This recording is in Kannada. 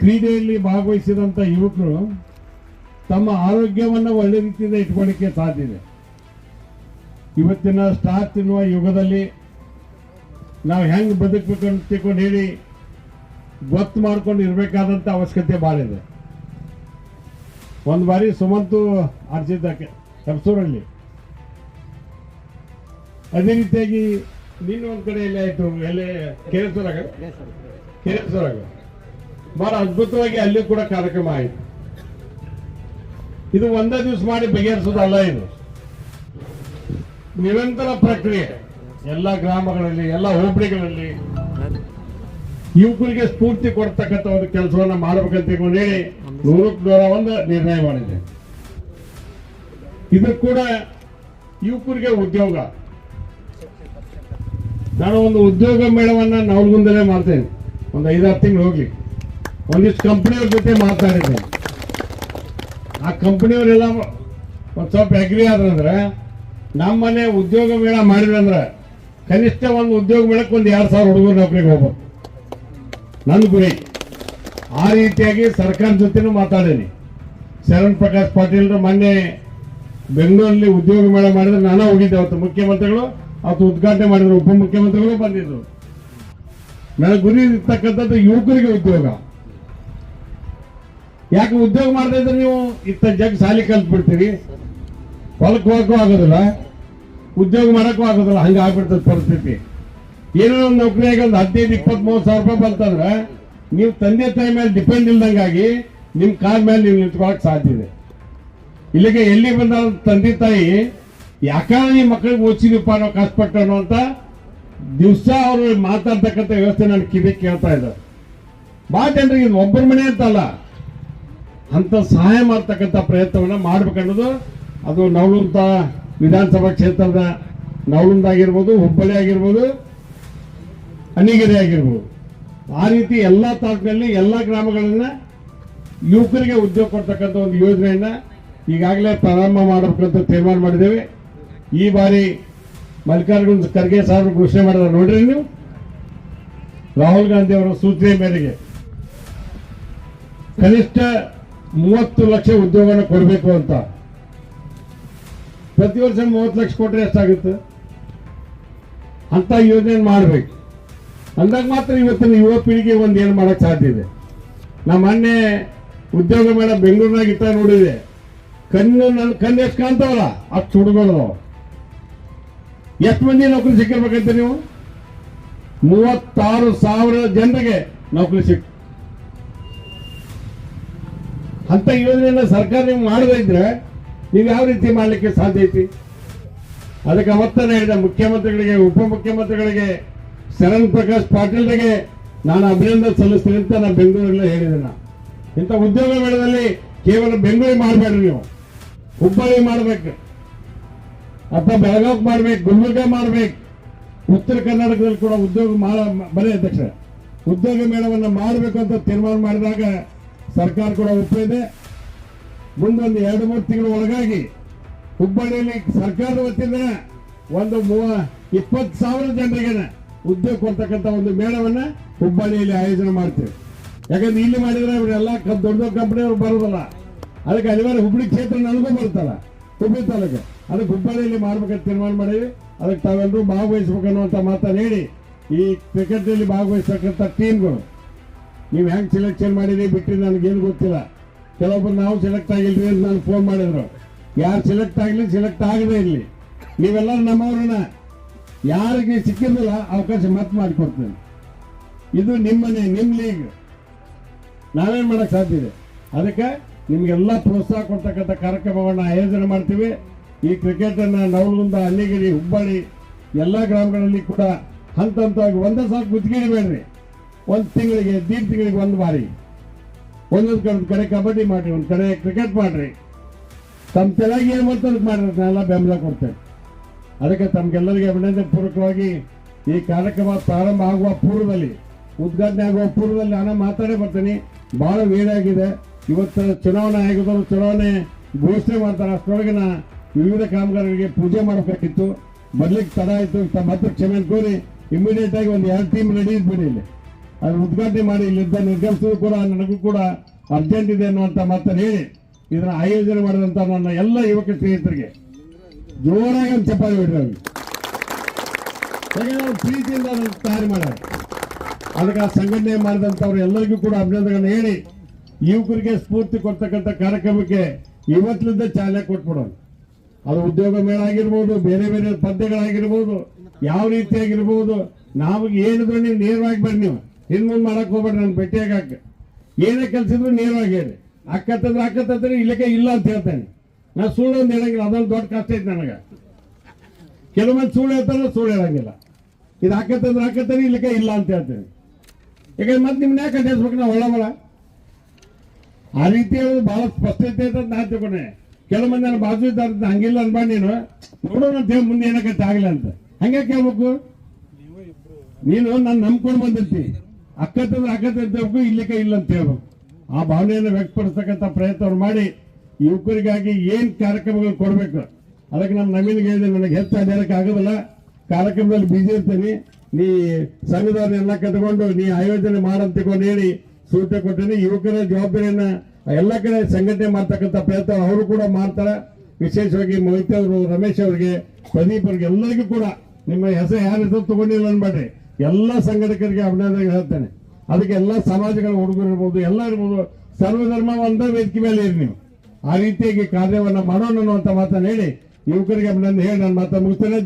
ಕ್ರೀಡೆಯಲ್ಲಿ ಭಾಗವಹಿಸಿದಂಥ ಯುವಕರು ತಮ್ಮ ಆರೋಗ್ಯವನ್ನು ಒಳ್ಳೆ ರೀತಿಯಿಂದ ಇಟ್ಕೊಳ್ಳಿಕ್ಕೆ ಸಾಧ್ಯ ಇದೆ. ಇವತ್ತಿನ ಸ್ಟಾರ್ ತಿನ್ನುವ ಯುಗದಲ್ಲಿ ನಾವು ಹೆಂಗೆ ಬದುಕಬೇಕು ಅಂತ ತಿಳ್ಕೊಂಡು ಹೇಳಿ ಗೊತ್ತು ಮಾಡ್ಕೊಂಡು ಇರಬೇಕಾದಂಥ ಅವಶ್ಯಕತೆ ಭಾಳ ಇದೆ. ಒಂದು ಬಾರಿ ಸುಮಂತು ಆಡ್ಸಿದ್ದ ಕೆಪ್ಸೂರಲ್ಲಿ ಅದೇ ರೀತಿಯಾಗಿ ನಿನ್ನ ಒಂದು ಕಡೆ ಎಲ್ಲ ಆಯಿತು? ಎಲ್ಲೇ? ಕೇರಸೂರಾಗ ಕೇರಸೂರಾಗ ಬಹಳ ಅದ್ಭುತವಾಗಿ ಅಲ್ಲಿ ಕೂಡ ಕಾರ್ಯಕ್ರಮ ಆಯಿತು. ಇದು ಒಂದೇ ದಿವಸ ಮಾಡಿ ಬಗೆಹರಿಸೋದಲ್ಲ ಇದು. ನಿರಂತರ ಪ್ರಕ್ರಿಯೆ. ಎಲ್ಲ ಗ್ರಾಮಗಳಲ್ಲಿ, ಎಲ್ಲ ಹೋಬಳಿಗಳಲ್ಲಿ. ಯುವಕರಿಗೆ ಸ್ಫೂರ್ತಿ ಕೊಡ್ತಕ್ಕಂಥ ಒಂದು ಕೆಲಸವನ್ನು ಮಾಡಬೇಕಂತ ಹೇಳಿ ನೂರಕ್ಕೆ ನೂರ ಒಂದು ನಿರ್ಣಯ ಮಾಡಿದೆ. ಇದು ಕೂಡ ಯುವಕರಿಗೆ ಉದ್ಯೋಗ. ನಾನು ಒಂದು ಉದ್ಯೋಗ ಮೇಳವನ್ನ ನವಲಗುಂದಲೇ ಮಾಡ್ತೇನೆ. ಒಂದು ಐದಾರು ತಿಂಗಳು ಹೋಗ್ಲಿ ಒಂದಿಷ್ಟು ಕಂಪ್ನಿಯವ್ರ ಜೊತೆ ಮಾತಾಡಿದೆ ಆ ಕಂಪ್ನಿಯವರೆಲ್ಲ ಒಂದು ಸ್ವಲ್ಪ ಅಗ್ರಿ ಆದ್ರಂದ್ರೆ ನಮ್ಮನೆ ಉದ್ಯೋಗ ಮೇಳ ಮಾಡಿದ್ರಂದ್ರೆ ಕನಿಷ್ಠ ಒಂದು ಉದ್ಯೋಗ ಮೇಳಕ್ಕೆ ಒಂದು ಎರಡು ಸಾವಿರ ಹುಡುಗರು ನೌಕರಿಗೆ ಹೋಗ್ಬೇಕು. ನನ್ನ ಗುರಿ. ಆ ರೀತಿಯಾಗಿ ಸರ್ಕಾರ ಜೊತೆನೂ ಮಾತಾಡೀನಿ. ಶರಣ್ ಪ್ರಕಾಶ್ ಪಾಟೀಲ್ರು ಮೊನ್ನೆ ಬೆಂಗಳೂರಲ್ಲಿ ಉದ್ಯೋಗ ಮೇಳ ಮಾಡಿದ್ರೆ ನಾನು ಹೋಗಿದ್ದೆ ಅವತ್ತು. ಮುಖ್ಯಮಂತ್ರಿಗಳು ಅವತ್ತು ಉದ್ಘಾಟನೆ ಮಾಡಿದ್ರು. ಉಪಮುಖ್ಯಮಂತ್ರಿಗಳು ಬಂದಿದ್ರು. ನನ್ನ ಗುರಿ ಇರ್ತಕ್ಕಂಥದ್ದು ಯುವಕರಿಗೆ ಉದ್ಯೋಗ. ಯಾಕೆ ಉದ್ಯೋಗ ಮಾಡದೇ ಇದ್ರೆ ನೀವು? ಇತ್ತ ಜಗ್ ಸಾಲಿ ಕಲ್ತ್ ಬಿಡ್ತೀರಿ ಹೊಲಕ್ಕೆ ಹೋಗಕ್ಕೂ ಆಗೋದಿಲ್ಲ. ಉದ್ಯೋಗ ಮಾಡೋಕ್ಕೂ ಆಗೋದಿಲ್ಲ. ಹಂಗೆ ಆಗ್ಬಿಡ್ತದೆ ಪರಿಸ್ಥಿತಿ. ಏನೋ ಒಂದು ನೌಕರಿಯಾಗಿ ಒಂದು ಹದಿನೈದು, ಇಪ್ಪತ್ತ್, ಮೂವತ್ತು ಸಾವಿರ ರೂಪಾಯಿ ಬಂತಂದ್ರೆ ನೀವು ತಂದೆ ತಾಯಿ ಮೇಲೆ ಡಿಪೆಂಡ್ ಇಲ್ದಂಗಾಗಿ ನಿಮ್ಮ ಕಾಲ ಮೇಲೆ ನೀವು ನಿಂತ್ಕೊಳಕ್ ಸಾಧ್ಯ ಇದೆ. ಇಲ್ಲಿಗೆ ಎಲ್ಲಿ ಬಂದ ತಂದೆ ತಾಯಿ ಯಾಕಂದ್ರೆ ನಿಮ್ಮ ಮಕ್ಕಳಿಗೆ ಓದಿಸಿದಪ್ಪ ನಾವು ಕಷ್ಟಪಟ್ಟು ಅಂತ ದಿವಸ ಅವರು ಮಾತಾಡ್ತಕ್ಕಂಥ ವ್ಯವಸ್ಥೆ ನಾನು ಕಿವಿ ಕೇಳ್ತಾ ಇದ್ದಾರೆ. ಭಾಳ ಜನರಿಗೆ ಒಬ್ಬರ ಮನೆ ಅಂತಲ್ಲ. ಅಂತ ಸಹಾಯ ಮಾಡ್ತಕ್ಕಂಥ ಪ್ರಯತ್ನವನ್ನ ಮಾಡ್ಬೇಕನ್ನೋದು ಅದು ನವಲುಂತ ವಿಧಾನಸಭಾ ಕ್ಷೇತ್ರದ ನವಲುಂದ ಆಗಿರ್ಬೋದು ಹುಬ್ಬಳ್ಳಿ ಆಗಿರ್ಬೋದು, ಅನಿಗೆರೆ ಆಗಿರ್ಬೋದು. ಆ ರೀತಿ ಎಲ್ಲ ತಾಲೂಕಿನಲ್ಲಿ ಎಲ್ಲ ಗ್ರಾಮಗಳನ್ನು ಯುವಕರಿಗೆ ಉದ್ಯೋಗ ಕೊಡ್ತಕ್ಕಂಥ ಒಂದು ಯೋಜನೆಯನ್ನ ಈಗಾಗಲೇ ಪ್ರಾರಂಭ ಮಾಡಬೇಕಂತ ತೀರ್ಮಾನ ಮಾಡಿದ್ದೇವೆ. ಈ ಬಾರಿ ಮಲ್ಲಿಕಾರ್ಜುನ್ ಖರ್ಗೆ ಸಾಹೇಬರು ಘೋಷಣೆ ಮಾಡಿದ್ರೆ ನೋಡ್ರಿ ನೀವು. ರಾಹುಲ್ ಗಾಂಧಿ ಅವರ ಸೂಚನೆ ಮೇರೆಗೆ. ಕನಿಷ್ಠ ಮೂವತ್ತು ಲಕ್ಷ ಉದ್ಯೋಗನ ಕೊಡಬೇಕು ಅಂತ. ಪ್ರತಿ ವರ್ಷ ಮೂವತ್ತು ಲಕ್ಷ ಕೊಟ್ಟರೆ ಎಷ್ಟಾಗುತ್ತೆ? ಅಂತ ಯೋಜನೆ ಮಾಡಬೇಕು. ಅಂದಾಗ ಮಾತ್ರ ಇವತ್ತಿನ ಯುವ ಪೀಳಿಗೆ ಒಂದು ಏನು ಮಾಡೋಕ್ಕೆ ಸಾಧ್ಯ ಇದೆ? ನಮ್ಮ ಮೊನ್ನೆ ಉದ್ಯೋಗ ಮೇಳ ಬೆಂಗಳೂರಿನಾಗ ಇಟ್ಟ ನೋಡಿದೆ. ಕಣ್ಣು ನನ್ನ ಕಣ್ಣು ಎಷ್ಟು ಕಾಣ್ತಾವಲ್ಲ? ಅಷ್ಟು ಹುಡುಗರು. ಎಷ್ಟು ಮಂದಿ ನೌಕರಿ ಸಿಕ್ಕಿರ್ಬೇಕಂತ ನೀವು? ಮೂವತ್ತಾರು ಸಾವಿರ ಜನರಿಗೆ ನೌಕರಿ ಸಿಕ್ ಅಂತ ಯೋಜನೆಯನ್ನ ಸರ್ಕಾರ ನೀವು ಮಾಡದಿದ್ರೆ ನೀವು ಯಾವ ರೀತಿ ಮಾಡಲಿಕ್ಕೆ ಸಾಧ್ಯ ಐತಿ? ಅದಕ್ಕೆ ಅವತ್ತನೇ ಹೇಳಿದ, ಮುಖ್ಯಮಂತ್ರಿಗಳಿಗೆ, ಉಪಮುಖ್ಯಮಂತ್ರಿಗಳಿಗೆ, ಶರಣ್ ಪ್ರಕಾಶ್ ಪಾಟೀಲ್ರಿಗೆ ನಾನು ಅಭಿನಂದನೆ ಸಲ್ಲಿಸ್ತೀನಿ ಅಂತ ನಾನು ಬೆಂಗಳೂರಲ್ಲಿ ಹೇಳಿದೆ ಇಂಥ ಉದ್ಯೋಗ ಮೇಳದಲ್ಲಿ ಕೇವಲ ಬೆಂಗಳೂರು ಮಾಡಬೇಡ್ರಿ ನೀವು. ಹುಬ್ಬಳ್ಳಿ ಮಾಡ್ಬೇಕು. ಅಥವಾ ಬೆಳಗಾವ್ ಮಾಡ್ಬೇಕು, ಗುಲ್ಬರ್ಗ ಮಾಡ್ಬೇಕು. ಉತ್ತರ ಕರ್ನಾಟಕದಲ್ಲಿ ಕೂಡ ಉದ್ಯೋಗ ಮಾಡ ಬರೀ ಅಧ್ಯಕ್ಷ ಉದ್ಯೋಗ ಮೇಳವನ್ನು ಮಾಡಬೇಕು ಅಂತ ತೀರ್ಮಾನ ಮಾಡಿದಾಗ ಸರ್ಕಾರ ಕೂಡ ಒಪ್ಪಿದೆ ಮುಂದೊಂದು ಎರಡು ಮೂರು ತಿಂಗಳ ಒಳಗಾಗಿ ಹುಬ್ಬಳ್ಳಿಯಲ್ಲಿ ಸರ್ಕಾರದ ವತಿಯಿಂದ ಒಂದು ಮೂವ, ಇಪ್ಪತ್ತು ಸಾವಿರ ಜನರಿಗೆ ಉದ್ಯೋಗ ಕೊಡ್ತಕ್ಕಂಥ ಒಂದು ಮೇಳವನ್ನ ಹುಬ್ಬಳ್ಳಿಯಲ್ಲಿ ಆಯೋಜನೆ ಮಾಡ್ತೇವೆ. ಯಾಕಂದ್ರೆ ಇಲ್ಲಿ ಮಾಡಿದ್ರೆ ಇವರೆಲ್ಲ ದೊಡ್ಡ ದೊಡ್ಡ ಕಂಪನಿಯವರು ಬರೋದಲ್ಲ. ಅದಕ್ಕೆ ಅನಿವಾರ್ಯ ಹುಬ್ಬಳ್ಳಿ ಕ್ಷೇತ್ರ ನನಗೂ ಬರುತ್ತಲ್ಲ ಹುಬ್ಬಳ್ಳಿ ತಾಲೂಕು. ಅದಕ್ಕೆ ಹುಬ್ಬಳ್ಳಿಯಲ್ಲಿ ಮಾಡ್ಬೇಕಂತ ತೀರ್ಮಾನ ಮಾಡಿವಿ ಅದಕ್ಕೆ ತಾವೆಲ್ಲರೂ ಭಾಗವಹಿಸ್ಬೇಕು ಅನ್ನುವಂಥ ಮಾತನ್ನು ಹೇಳಿ ಈ ಕ್ರಿಕೆಟ್ನಲ್ಲಿ ಭಾಗವಹಿಸ್ತಕ್ಕಂಥ ಟೀಮ್ಗಳು ನೀವು ಹೆಂಗೆ ಸೆಲೆಕ್ಷನ್ ಮಾಡಿರಿ ಬಿಟ್ಟರೆ ನನಗೇನು ಗೊತ್ತಿಲ್ಲ. ಕೆಲವೊಬ್ಬರು ನಾವು ಸೆಲೆಕ್ಟ್ ಆಗಿಲ್ರಿ ಅಂತ ನಾನು ಫೋನ್ ಮಾಡಿದ್ರು. ಯಾರು ಸೆಲೆಕ್ಟ್ ಆಗಲಿ ಸೆಲೆಕ್ಟ್ ಆಗದೇ ಇರಲಿ. ನೀವೆಲ್ಲ ನಮ್ಮವ್ರನ್ನ. ಯಾರಿಗೆ ಸಿಕ್ಕಿರಲಿಲ್ಲ ಅವಕಾಶ ಮತ್ತೆ ಮಾಡಿಕೊಡ್ತೇನೆ. ಇದು ನಿಮ್ಮನೆ ನಿಮ್ಮ ಲೀಗ್. ನಾವೇನು ಮಾಡಕ್ ಸಾಧ್ಯ ಇದೆ? ಅದಕ್ಕೆ ನಿಮಗೆಲ್ಲ ಪ್ರೋತ್ಸಾಹ ಕೊಡ್ತಕ್ಕಂಥ ಕಾರ್ಯಕ್ರಮವನ್ನು ಆಯೋಜನೆ ಮಾಡ್ತೀವಿ. ಈ ಕ್ರಿಕೆಟ್ ಅನ್ನ ನವಲಗುಂದ ಅಲ್ಲಿಗಿರಿ ಹುಬ್ಬಳ್ಳಿ, ಎಲ್ಲ ಗ್ರಾಮಗಳಲ್ಲಿ ಕೂಡ ಹಂತ ಹಂತವಾಗಿ ಒಂದೇ ಸಾಕು ಗುತ್ತಿಗೆ ಬೇಡ್ರಿ ಒಂದು ತಿಂಗಳಿಗೆ, ದೀಡ್ ತಿಂಗಳಿಗೆ ಒಂದು ಬಾರಿ. ಒಂದೊಂದು ಕಡೆ ಕಡೆ ಕಬಡ್ಡಿ ಮಾಡಿರಿ, ಒಂದು ಕಡೆ ಕ್ರಿಕೆಟ್ ಮಾಡಿರಿ. ತಮ್ಮ ತಲೆಗೆ ಏನು ಬರ್ತದೆ ಮಾಡಿರಿ ನಾನೆಲ್ಲ ಬೆಂಬಲ ಕೊಡ್ತೇನೆ. ಅದಕ್ಕೆ ತಮ್ಗೆಲ್ಲರಿಗೆ ಅಭಿನಂದನೆ ಪೂರ್ವಕವಾಗಿ ಈ ಕಾರ್ಯಕ್ರಮ ಪ್ರಾರಂಭ ಆಗುವ ಪೂರ್ವದಲ್ಲಿ, ಉದ್ಘಾಟನೆ ಆಗುವ ಪೂರ್ವದಲ್ಲಿ ನಾನು ಮಾತಾಡೇ ಬರ್ತೀನಿ. ಬಹಳ ವೇಳೆಯಾಗಿದೆ ಇವತ್ತು ಚುನಾವಣಾ ಆಯೋಗದವರು ಚುನಾವಣೆ ಘೋಷಣೆ ಮಾಡ್ತಾರೆ. ಅಷ್ಟರೊಳಗೆ ವಿವಿಧ ಕಾಮಗಾರಿಗಳಿಗೆ ಪೂಜೆ ಮಾಡಬೇಕಿತ್ತು ಬರ್ಲಿಕ್ಕೆ ತಡ ಆಯಿತು. ತಮ್ಮ ಹತ್ರ ಕ್ಷಮೆ ಕೋರಿ ಇಮಿಡಿಯೇಟ್ ಆಗಿ ಒಂದು ಎರಡು ಟೀಮ್ ರೆಡಿ ಇದ್ಬಿಡಿ ಇಲ್ಲಿ. ಅದು ಉದ್ಘಾಟನೆ ಮಾಡಿ ಇಲ್ಲಿದ್ದ ನಿರ್ಗಮಿಸೋದು ಕೂಡ, ನನಗೂ ಕೂಡ ಅರ್ಜೆಂಟ್ ಇದೆ ಅನ್ನುವಂಥ ಮಾತನ್ನು ಹೇಳಿ, ಇದನ್ನ ಆಯೋಜನೆ ಮಾಡಿದಂತ ನನ್ನ ಎಲ್ಲ ಯುವಕ ಸ್ನೇಹಿತರಿಗೆ ಜೋರಾಗಿ ಒಂದು ಚಪ್ಪಾಳೆ ಬಿಡ್ರಿ ಯಾಕಂದ್ರೆ ಪ್ರೀತಿಯಿಂದ ತಯಾರಿ ಮಾಡ್ಯಾರ ಅದಕ್ಕೆ ಆ ಸಂಘಟನೆ ಮಾಡಿದಂಥವ್ರು ಎಲ್ಲರಿಗೂ ಕೂಡ ಅಭಿನಂದನೆಗಳನ್ನು ಹೇಳಿ, ಯುವಕರಿಗೆ ಸ್ಫೂರ್ತಿ ಕೊಡ್ತಕ್ಕಂಥ ಕಾರ್ಯಕ್ರಮಕ್ಕೆ ಇವತ್ತಿನಿಂದ ಚಾಲನೆ ಕೊಟ್ಬಿಡೋಣ. ಅದು ಉದ್ಯೋಗ ಮೇಳ ಆಗಿರ್ಬೋದು ಬೇರೆ ಬೇರೆ ಪದ್ಯಗಳಾಗಿರ್ಬೋದು, ಯಾವ ರೀತಿಯಾಗಿರ್ಬೋದು ನಾವು ಏನಿದ್ರು ನೀವು ನೇರವಾಗಿ ಬರ್ರಿ ನೀವು. ಹಿಂದ್ ಮುಂದೆ ಮಾಡಕ್ ಹೋಗ್ಬೇಡ್ರಿ ನಾನು ಭೇಟಿಯಾಗ ಏನೇ ಕೆಲ್ಸಿದ್ರು ನೇರವಾಗಿ ಹೇಳಿ. ಅಕ್ಕತ್ತಂದ್ರೆ ಅಕ್ಕತ್ತಂದ್ರೆ ಇಲ್ಲಕ್ಕೆ ಇಲ್ಲ ಅಂತ ಹೇಳ್ತೇನೆ. ನಾ ಸುಳ್ಳು ಅಂತ ಹೇಳಂಗಿಲ್ಲ ಅದೊಂದು ದೊಡ್ಡ ಕಷ್ಟ ಐತೆ ನನಗೆ. ಕೆಲವು ಮಂದಿ ಸುಳ್ಳು ಹೇಳ್ತಾರ ಸುಳ್ಳು ಹೇಳಂಗಿಲ್ಲ. ಇದು ಹಾಕತ್ತಂದ್ರೆ ಹಾಕತ್ತಾನೆ ಇಲ್ಲಕ್ಕೆ ಇಲ್ಲ ಅಂತ ಹೇಳ್ತೇನೆ. ಯಾಕಂದ್ರೆ ಮತ್ತೆ ನಿಮ್ನ ಯಾಕೆ ಅಡ್ಡಿಸ್ಬೇಕು ನಾವು ಒಳ್ಳೆ ಆ ರೀತಿ ಹೇಳೋದು ಬಹಳ ಸ್ಪಷ್ಟತೆ ಅಂತ ನಾ ತಿಳ್ಕೊಂಡೆ. ಕೆಲವು ಮಂದಿ ನನ್ನ ಬಾಜು ಇದ್ದಾರೆ ಅಂತ ಹಂಗಿಲ್ಲ ಅನ್ಬಾ ನೀನು. ನೋಡೋಣ ಅಂತ ಹೇಳಿ ಮುಂದೆ ಏನಕ್ಕೆ ಆಗಲ್ಲ ಅಂತ. ಹಂಗೆ ಕೇಳ್ಬೇಕು ನೀನು ನಾನು ನಂಬ್ಕೊಂಡು ಬಂದಿರ್ತಿ. ಅಕ್ಕತ್ತಂದ್ರೆ ಅಕ್ಕತ್ತೆ ಅಂತ ಹೇಳ್ಬೇಕು ಇಲ್ಲಿಕ್ಕೆ ಇಲ್ಲ ಅಂತ ಹೇಳ್ಬೇಕು. ಆ ಭಾವನೆಯನ್ನು ವ್ಯಕ್ತಪಡಿಸ್ತಕ್ಕಂಥ ಪ್ರಯತ್ನವನ್ನು ಮಾಡಿ ಯುವಕರಿಗಾಗಿ ಏನು ಕಾರ್ಯಕ್ರಮಗಳು ಕೊಡಬೇಕು? ಅದಕ್ಕೆ ನಮ್ಮ ನವೀನ್ಗೆ ಹೇಳಿದೆ ನನಗೆ ಹೆಚ್ಚು ಅಡ್ಡಾಡಕ್ಕೆ ಆಗೋದಿಲ್ಲ. ಕಾರ್ಯಕ್ರಮದಲ್ಲಿ ಬಿಜಿ ಇರ್ತೀನಿ. ನೀ ಸಂಘದವ್ರನ್ನೆಲ್ಲ ಕಟ್ಕೊಂಡು ನೀ ಆಯೋಜನೆ ಮಾಡಂತ ತಿಳ್ಕೊಂಡು ಹೇಳಿ ಸೂಚನೆ ಕೊಟ್ಟೇನೆ ಯುವಕರ ಜವಾಬ್ದಾರಿಯನ್ನು ಎಲ್ಲ ಕಡೆ ಸಂಘಟನೆ ಮಾಡ್ತಕ್ಕಂಥ ಪ್ರಯತ್ನ ಅವರು ಕೂಡ ಮಾಡ್ತಾರೆ. ವಿಶೇಷವಾಗಿ ಮೋಹಿತ್ ಅವರು, ರಮೇಶ್ ಅವರಿಗೆ, ಪ್ರದೀಪ್ ಅವ್ರಿಗೆ ಎಲ್ಲರಿಗೂ ಕೂಡ ನಿಮ್ಮ ಹೆಸರು ಯಾರ ಹೆಸರು ತಗೊಂಡಿಲ್ಲ ಅನ್ಬೇಡ್ರಿ. ಎಲ್ಲ ಸಂಘಟಕರಿಗೆ ಅಭಿನಂದನೆ ಹೇಳ್ತೇನೆ. ಅದಕ್ಕೆ ಎಲ್ಲ ಸಮಾಜಗಳ ಹುಡುಗರು ಇರ್ಬೋದು, ಎಲ್ಲ ಇರ್ಬೋದು. ಸರ್ವಧರ್ಮ ಒಂದೇ ವೇದಿಕೆ ಮೇಲೆ ಇರಿ ನೀವು. ಆ ರೀತಿಯಾಗಿ ಕಾರ್ಯವನ್ನ ಮಾಡೋಣ ಅಂತ ಮಾತನ್ನ ಹೇಳಿ ಯುವಕರಿಗೆ ಅಭಿನಂದನೆ. ಹೇಳಿ ನಾನು ಮಾತನ್ನು ಮುಗಿಸ್ತೇನೆ.